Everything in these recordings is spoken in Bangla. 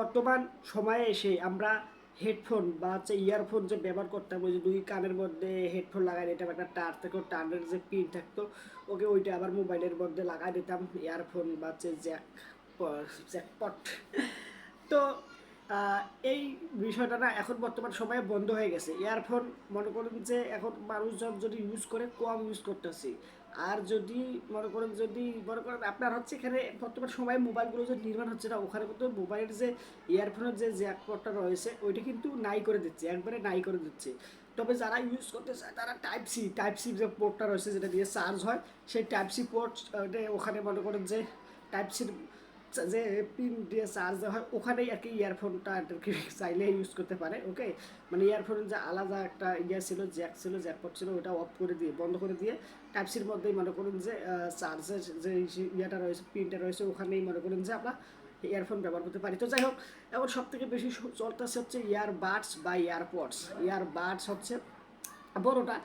বর্তমান সময়ে এসে আমরা হেডফোন বা হচ্ছে ইয়ারফোন যে ব্যবহার করতাম, ওই যে দুই কানের মধ্যে হেডফোন লাগাই দিতাম, একটা টার থেকে টানের যে পিন থাকতো, ওকে ওইটা আবার মোবাইলের মধ্যে লাগাই দিতাম ইয়ারফোন বা হচ্ছে জ্যাক জ্যাকপট তো এই বিষয়টা না এখন বর্তমান সময়ে বন্ধ হয়ে গেছে। ইয়ারফোন মনে করুন যে এখন মানুষজন যদি ইউজ করে, কম ইউজ করতেছি। আর যদি মনে করেন যদি মনে করেন আপনার হচ্ছে এখানে বর্তমান সময় মোবাইলগুলো যে নির্মাণ হচ্ছে না, ওখানে কিন্তু মোবাইলের যে ইয়ারফোনের যে জ্যাকপটটা রয়েছে, ওইটা কিন্তু নাই করে দিচ্ছে, একবারে নাই করে দিচ্ছে। তবে যারা ইউজ করতে চায়, তারা টাইপ সি টাইপ সি যে পোর্টটা রয়েছে যেটা দিয়ে চার্জ হয়, সেই টাইপ সি পোর্ট ওখানে মনে করেন যে টাইপ সির যে পিন দিয়ে চার্জ হয়, ওখানেই আর কি ইয়ারফোনটা আর কি চাইলে ইউজ করতে পারে ওকে মানে ইয়ারফোনের যে আলাদা একটা ইয়ে ছিল জ্যাক ছিল জ্যাকপট ছিল, ওটা অফ করে দিয়ে, বন্ধ করে দিয়ে টাইপসির মধ্যেই মনে করুন যে চার্জের যে ইয়েটা রয়েছে পিনটা রয়েছে, ওখানেই মনে করুন যে আমরা ইয়ারফোন ব্যবহার করতে পারি। তো যাই হোক, এখন সব থেকে বেশি চলতেছে হচ্ছে ইয়ারবাডস বা ইয়ারপডস ইয়ারবাডস হচ্ছে বড়োটা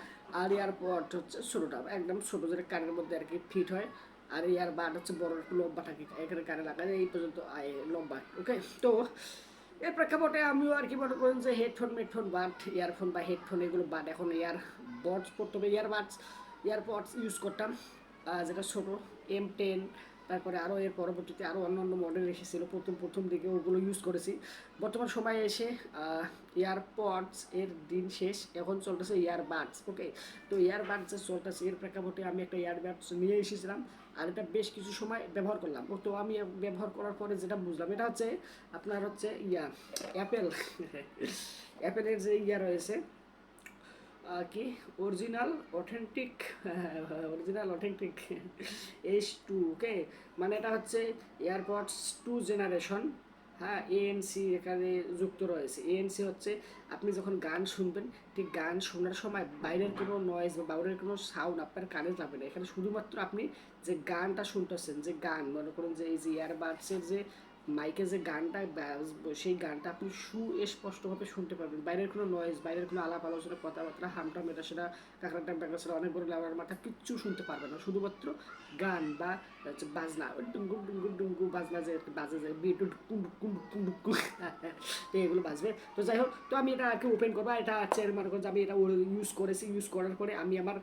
আর এয়ারপড হচ্ছে ছোটোটা। একদম ছোটো যেটা কানের মধ্যে আর কি ফিট হয়। আর ইয়ার বাট হচ্ছে বড় লম্বা থাকে, এখানে কানে লাগায় এই পর্যন্ত লম্বা। ওকে তো এর প্রেক্ষাপটে আমিও আর কি মনে করেন যে হেডফোন মেডফোন বাট ইয়ারফোন বা হেডফোন এগুলো বাট এখন ইয়ার বডস করতে হবে ইয়ারবাডস ইয়ারপডস ইউজ করতাম যেটা ছোটো এম টেন তারপরে আরও এর পরবর্তীতে আরও অন্য অন্য মডেল এসেছিল। প্রথম প্রথম দিকে ওগুলো ইউজ করেছি। বর্তমান সময়ে এসে ইয়ারপডস এর দিন শেষ। এখন চলতেছে ইয়ারবাডস ওকে তো ইয়ারবাডস যে চলতেছে। এর প্রেক্ষাপটে আমি একটা ইয়ারবাডস নিয়ে এসেছিলাম আর এটা বেশ কিছু সময় ব্যবহার করলাম। তো আমি ব্যবহার করার পরে যেটা বুঝলাম, এটা হচ্ছে আপনার হচ্ছে ইয়া অ্যাপেল অ্যাপেলের যে ইয়া রয়েছে কি original authentic original authentic S two okay মানে এটা হচ্ছে এয়ারপডস টু জেনারেশন হ্যাঁ? এএনসি এখানে যুক্ত রয়েছে। এএনসি হচ্ছে আপনি যখন গান শুনবেন, ঠিক গান শোনার সময় বাইরের কোনো নয়েজ বা বাইরের কোনো সাউন্ড আপনার কানে যাবে না। এখানে শুধুমাত্র আপনি যে গানটা শুনতেছেন, যে গান, মনে করুন যে এই যে ইয়ারবাডসের যে মাইকে যে গানটা সেই গানটা আপনি সুস্পষ্টভাবে শুনতে পারবেন। বাইরের কোনো নয়েজ বাইরের কোনো আলাপ আলোচনা, কথাবার্তা হামটা মেটা সেটা কাঁকড়াটা বেঁকা সেটা, অনেক বড় লাউড়ার মাথা কিচ্ছু শুনতে পারবে না। শুধুমাত্র গান বা, হচ্ছে বাজনা ডুঙ্গু ডুঙ্গু ডুঙ্গু বাজনা যে বাজে যায় বিটু কুন্ডু কুন্ডু কুন্ডু তো এগুলো বাজবে। তো যাই হোক, তো আমি এটা আর ওপেন করব এটা হচ্ছে মনে করুন যে আমি এটা ইউজ করেছি ইউজ করার পরে আমি আমার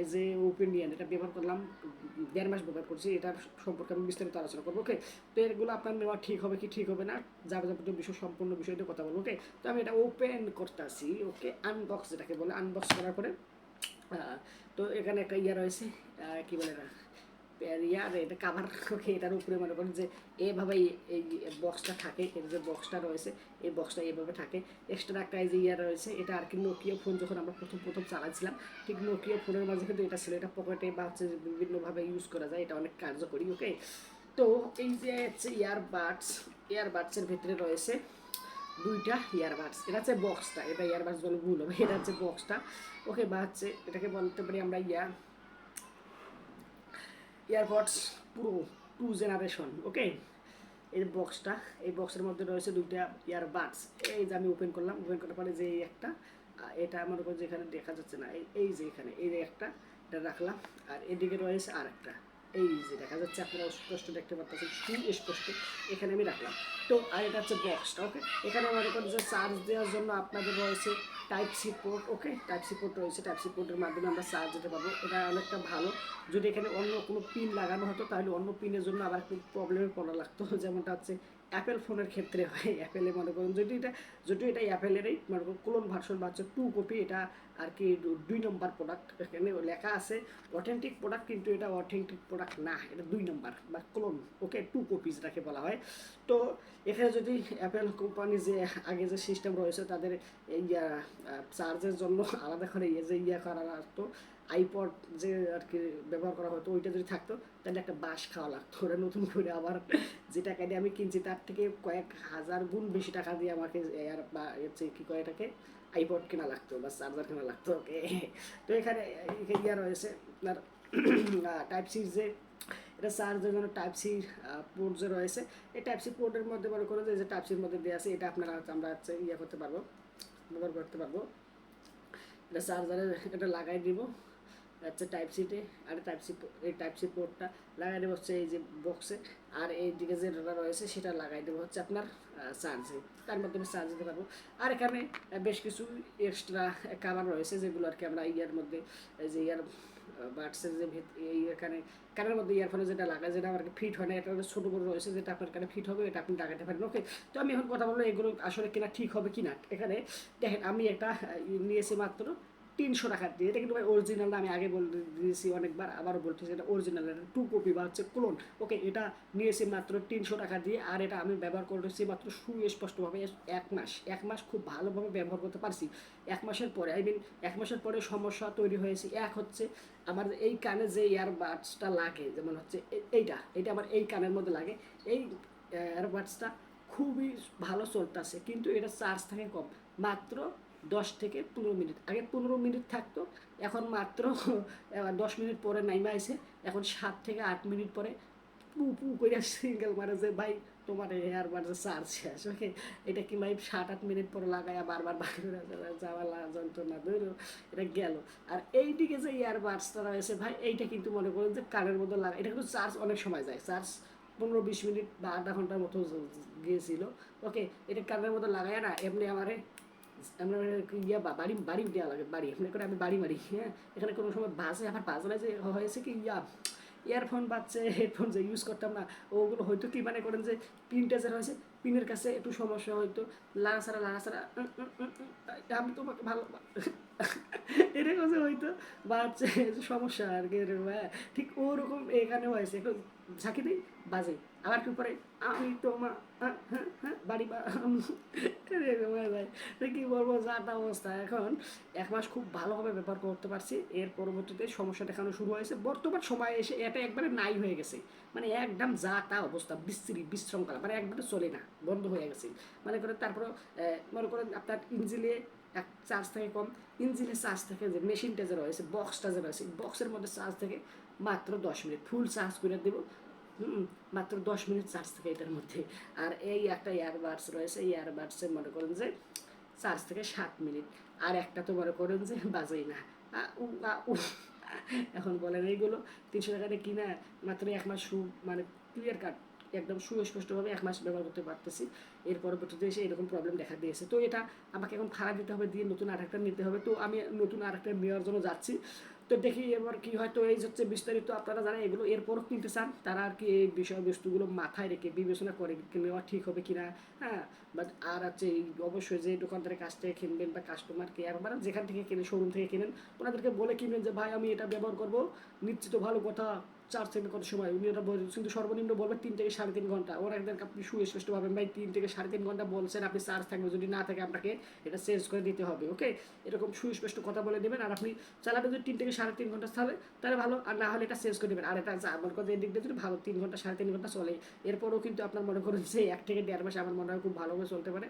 এই যে ওপেনিয়ন এটা ব্যবহার করলাম, দেড় মাস ব্যবহার করছি, এটা সম্পর্কে আমি বিস্তারিত আলোচনা করব ওকে তো এগুলো আপনার নেওয়া ঠিক হবে কি, ঠিক হবে না? যাবে যাবতীয় বিষয়, সম্পূর্ণ বিষয়টা কথা বলব ওকে তো আমি এটা ওপেন করতেছি ওকে আনবক্স যেটাকে বলে আনবক্স করার পরে তো এখানে একটা ইয়া রয়েছে কি বলে না ইয়ার এটা কাভার ওকে এটার উপরে মনে করেন যে এভাবে এই- বক্সটা থাকে, এর যে বক্সটা রয়েছে, এই বক্সটা এভাবে থাকে। এক্সট্রা একটা যে ইয়ার রয়েছে, এটা আর কি নোকিয়া ফোন যখন আমরা প্রথম প্রথম চালাচ্ছিলাম ঠিক নোকিয়া ফোনের মাঝে কিন্তু এটা ছিল, এটা পকেটে বা হচ্ছে বিভিন্নভাবে ইউজ করা যায়, এটা অনেক কার্যকরী ওকে তো এই যে হচ্ছে ইয়ারবাডস ইয়ারবাডসের ভিতরে রয়েছে দুইটা ইয়ারবাডস এটা হচ্ছে বক্সটা এটা ইয়ারবাডস বলে ভুল হবে, এটা হচ্ছে বক্সটা ওকে বা হচ্ছে এটাকে বলতে পারি আমরা ইয়া এয়ারপডস পুরো টু জেনারেশন ওকে এই বক্সটা এই বক্সের মধ্যে রয়েছে দুইটা ইয়ারবাডস এই যে আমি ওপেন করলাম ওপেন করার পরে যে একটা এটা আমার করছি এখানে দেখা যাচ্ছে না, এই যে এখানে, এই যে একটা, এটা রাখলাম। আর এদিকে রয়েছে আর একটা এই যে দেখা যাচ্ছে আপনারা স্পষ্ট দেখতে পাচ্ছেন টু স্পষ্ট এখানে আমি রাখলাম। তো, আর এটা হচ্ছে বক্সটা ওকে এখানে মনে করেন যে চার্জ দেওয়ার জন্য আপনাদের রয়েছে type C port okay type C port রয়েছে টাইপ সি পোর্টের মাধ্যমে আমরা চার্জ দিতে পারব। এটা অনেকটা ভালো। যদি এখানে অন্য কোনো পিন লাগানো হতো, তাহলে অন্য পিনের জন্য আবার একটু প্রবলেমে পড়া লাগতো। যেমনটা হচ্ছে অ্যাপেল ফোনের ক্ষেত্রে হয় অ্যাপেলে মনে করুন, যদি এটা যদি এটা অ্যাপেলেরই মনে করুন ক্লোন ভার্সন বা হচ্ছে টু কপি এটা আর কি দুই নম্বর প্রোডাক্ট এখানে লেখা আছে। অথেন্টিক প্রোডাক্ট কিন্তু এটা অথেন্টিক প্রোডাক্ট না, এটা দুই নম্বর বা ক্লোন ওকে টু কপি যেটাকে বলা হয়। তো এখানে যদি অ্যাপেল কোম্পানি যে আগে যে সিস্টেম রয়েছে, তাদের এই চার্জের জন্য আলাদা করে ইয়ে যে ইয়ে করা লাগতো আইপড যে আর কি ব্যবহার করা হতো, ওইটা যদি থাকতো, তাহলে একটা বাস খাওয়া লাগতো। ওরা নতুন করে আবার যে টাকা দিয়ে আমি কিনছি, তার থেকে কয়েক হাজার গুণ বেশি টাকা দিয়ে আমাকে এয়ার বা হচ্ছে কী কয় এটাকে আইপড কেনা লাগতো বা চার্জার কেনা লাগতো, ওকে। তো এখানে ইয়া রয়েছে, আপনার টাইপ সি যে, এটা চার্জের জন্য টাইপ সি পোর্ট যে রয়েছে, এই টাইপ সি পোর্টের মধ্যে মনে করো যে টাইপ সির মধ্যে দেওয়া আছে, এটা আপনারা আমরা হচ্ছে ইয়ে করতে পারব, ব্যবহার করতে পারব। এটা চার্জারে এটা লাগাই দিব। হচ্ছে টাইপ সিটে আর টাইপ সি এই টাইপ সি পোর্টটা লাগাই দেবো হচ্ছে এই যে বক্সে আর এই দিকে যে যেটা রয়েছে সেটা লাগাই দেবো হচ্ছে আপনার চার্জে তার মাধ্যমে চার্জ দিতে পারব। আর এখানে বেশ কিছু এক্সট্রা কাভার রয়েছে যেগুলো আর কি আমরা ইয়ার মধ্যে যে ইয়ার বাডসের যে এখানে কানের মধ্যে ইয়ারফোনে যেটা লাগায় যেটা আমার ফিট হয় না, এটা ছোটো বড় রয়েছে, যেটা আপনার কানে ফিট হবে, এটা আপনি লাগাতে পারেন। ওকে তো আমি এখন কথা বলব এগুলো আসলে কিনা, ঠিক হবে কিনা। এখানে দেখেন, আমি একটা নিয়েছি মাত্র তিনশো টাকা দিয়ে। এটা কিন্তু ভাই অরিজিনাল আমি আগে বলে দিয়েছি অনেকবার, আবারও বলতেছি, এটা অরিজিনাল এটা টু কপি বা হচ্ছে ক্লোন ওকে এটা নিয়েছি মাত্র তিনশো টাকা দিয়ে, আর এটা আমি ব্যবহার করেছি মাত্র সুস্পষ্টভাবে এক মাস। এক মাস খুব ভালোভাবে ব্যবহার করতে পারছি। এক মাসের পরে আই মিন এক মাসের পরে সমস্যা তৈরি হয়েছে। এক হচ্ছে, আমার এই কানে যে ইয়ারবাডসটা লাগে, যেমন হচ্ছে এইটা, এটা আমার এই কানের মধ্যে লাগে, এই ইয়ারবাডসটা খুবই ভালো চলতেছে, কিন্তু এটা চার্জ থাকে কম। মাত্র দশ থেকে পনেরো মিনিট। আগে পনেরো মিনিট থাকতো, এখন মাত্র দশ মিনিট পরে নাইমা আইছে, এখন সাত থেকে আট মিনিট পরে পু পু করে সিঙ্গেল মারে যে, ভাই, তোমার হেয়ার বাডে চার্জ শেষ ওকে এটা কি ভাই সাত, আট মিনিট পরে লাগায় বারবার বাইরে যাওয়া যন্ত্রণা ধরো এটা গেল। আর এইদিকে যে ইয়ার বাডসটা রয়েছে, ভাই, এইটা কিন্তু মনে করেন যে কানের মধ্যে লাগা, এটা কিন্তু চার্জ অনেক সময় যায়। চার্জ পনেরো বিশ মিনিট বা আধা ঘণ্টার মতো গিয়েছিল। ওকে এটা কানের মধ্যে লাগায় না, এমনি আমারে আমরা ইয়া বাড়ি বাড়ি দেওয়া লাগে, বাড়ি। মনে করে আমি বাড়ি মারি হ্যাঁ? এখানে কোনো সময় আবার বাজে যে, হয়েছে কি? ইয়া ইয়ারফোন বাজছে হেডফোন যে ইউজ করতাম না। ওগুলো হয়তো কি মানে করেন যে পিনটা যে হয়েছে পিনের কাছে একটু সমস্যা হয়তো। লাড়াছাড়া লাড়াছাড়া আমি তোমাকে ভালো এরকম যে হয়তো বাচ্চা সমস্যা আর কি হ্যাঁ? ঠিক ওরকম এখানে হয়েছে। একটু ঝাঁকি দিই বাজে। আবার কি পরে আমি তোমার বাড়ি কি বলব, যা তা অবস্থা। এখন এক মাস খুব ভালোভাবে ব্যবহার করতে পারছি। এর পরবর্তীতে সমস্যা দেখানো শুরু হয়েছে। বর্তমান সময়ে এসে এটা একবারে নাই হয়ে গেছে। মানে একদম যা তা অবস্থা বিস্তৃতি বিশৃঙ্খলা মানে একবারে চলে না, বন্ধ হয়ে গেছে। মানে করে তারপরে মনে করেন আপনার ইঞ্জিনে এক চার্জ থেকে কম ইঞ্জিনের চার্জ থেকে যে মেশিনটা যে রয়েছে বক্সটা যে রয়েছে বক্সের মধ্যে চার্জ থেকে মাত্র দশ মিনিট ফুল চার্জ করে দেবো। হুম, মাত্র দশ মিনিট চার্জ থাকে এটার মধ্যে। আর এই একটা ইয়ারবাডস রয়েছে এই ইয়ারবাডসের মনে করেন যে চার্জ থেকে সাত মিনিট। আর একটা তো মনে করেন যে বাজেই না। এখন বলেন এইগুলো তিনশো টাকা দিয়ে কিনা মাত্র এক মাস সু মানে ক্লিয়ার কাট একদম সুস্পষ্টভাবে এক মাস ব্যবহার করতে পারতেছি। এর পরবর্তীতে এসে এরকম প্রবলেম দেখা দিয়েছে। তো এটা আমাকে এখন ভাড়া দিতে হবে দিয়ে নতুন আরেকটা নিতে হবে। তো আমি নতুন আরেকটা নেওয়ার জন্য যাচ্ছি। তো দেখি এবার কি হয়তো এই হচ্ছে বিস্তারিত আপনারা যারা এগুলো এরপর কিনতে চান, তারা আর কি এই বিষয়বস্তুগুলো মাথায় রেখে বিবেচনা করে নেওয়া ঠিক হবে কিনা হ্যাঁ? বাট আর আছে এই অবশ্যই যে দোকানদারের কাছ থেকে কিনবেন বা কাস্টমার কেয়ার মানে যেখান থেকে কিনে শোরুম থেকে কিনেন, ওনাদেরকে বলে কিনবেন যে, ভাই, আমি এটা ব্যবহার করব। নিশ্চিত ভালো কথা চার থেকে কত সময়? উনি ওটা বল- কিন্তু সর্বনিম্ন বলবেন তিন থেকে সাড়ে তিন ঘণ্টা। ওরা একদম আপনি সুস্পষ্ট ভাবেন ভাই, তিন থেকে সাড়ে তিন ঘণ্টা বলছেন, আপনি চার্জ থাকবে। যদি না থাকে, আপনাকে এটা চেঞ্জ করে দিতে হবে। ওকে এরকম সুস্পষ্ট কথা বলে দেবেন। আর আপনি চালাবেন যদি তিন থেকে সাড়ে তিন ঘণ্টা, তাহলে তাহলে ভালো। আর না হলে এটা চেঞ্জ করে দেবেন। আর এটা আমার কথা এদিক দিয়ে যদি ভালো তিন ঘণ্টা, সাড়ে তিন ঘণ্টা চলে। এরপরও কিন্তু আপনার মনে করেন যে এক থেকে দেড় মাসে আমার মনে হয় খুব ভালোভাবে চলতে পারে।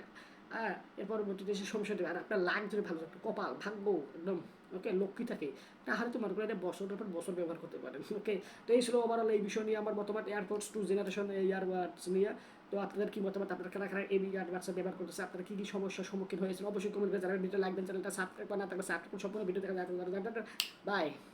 হ্যাঁ এর পরবর্তীতে সে সমস্যা দেবে আর আপনার লাগ যদি ভালো থাকে, কপাল ভাগ্য, একদম। ওকে, লক্ষ্মী থাকে। তাহলে তো মনে করি এটা বছরের পর বছর ব্যবহার করতে পারেন ওকে, তো এই ছিল ওভারঅল এই বিষয় নিয়ে আমার মতামত। এয়ারপোর্টস টু জেনারেশন ইয়ারবাডস নিয়ে। তো আপনাদের কি মতামত? আপনারা কারা কারা এই ইয়ারবাডস ব্যবহার করতেছে? আপনারা কী কী সমস্যার সম্মুখীন হয়েছেন? অবশ্যই কমেন্ট করে জানাবেন। ভিডিও দেন, চ্যানেলটা সাবস্ক্রাইব করেন থাকলে সাবস্ক্রাইব সম্পূর্ণ ভিডিও দেখা বাই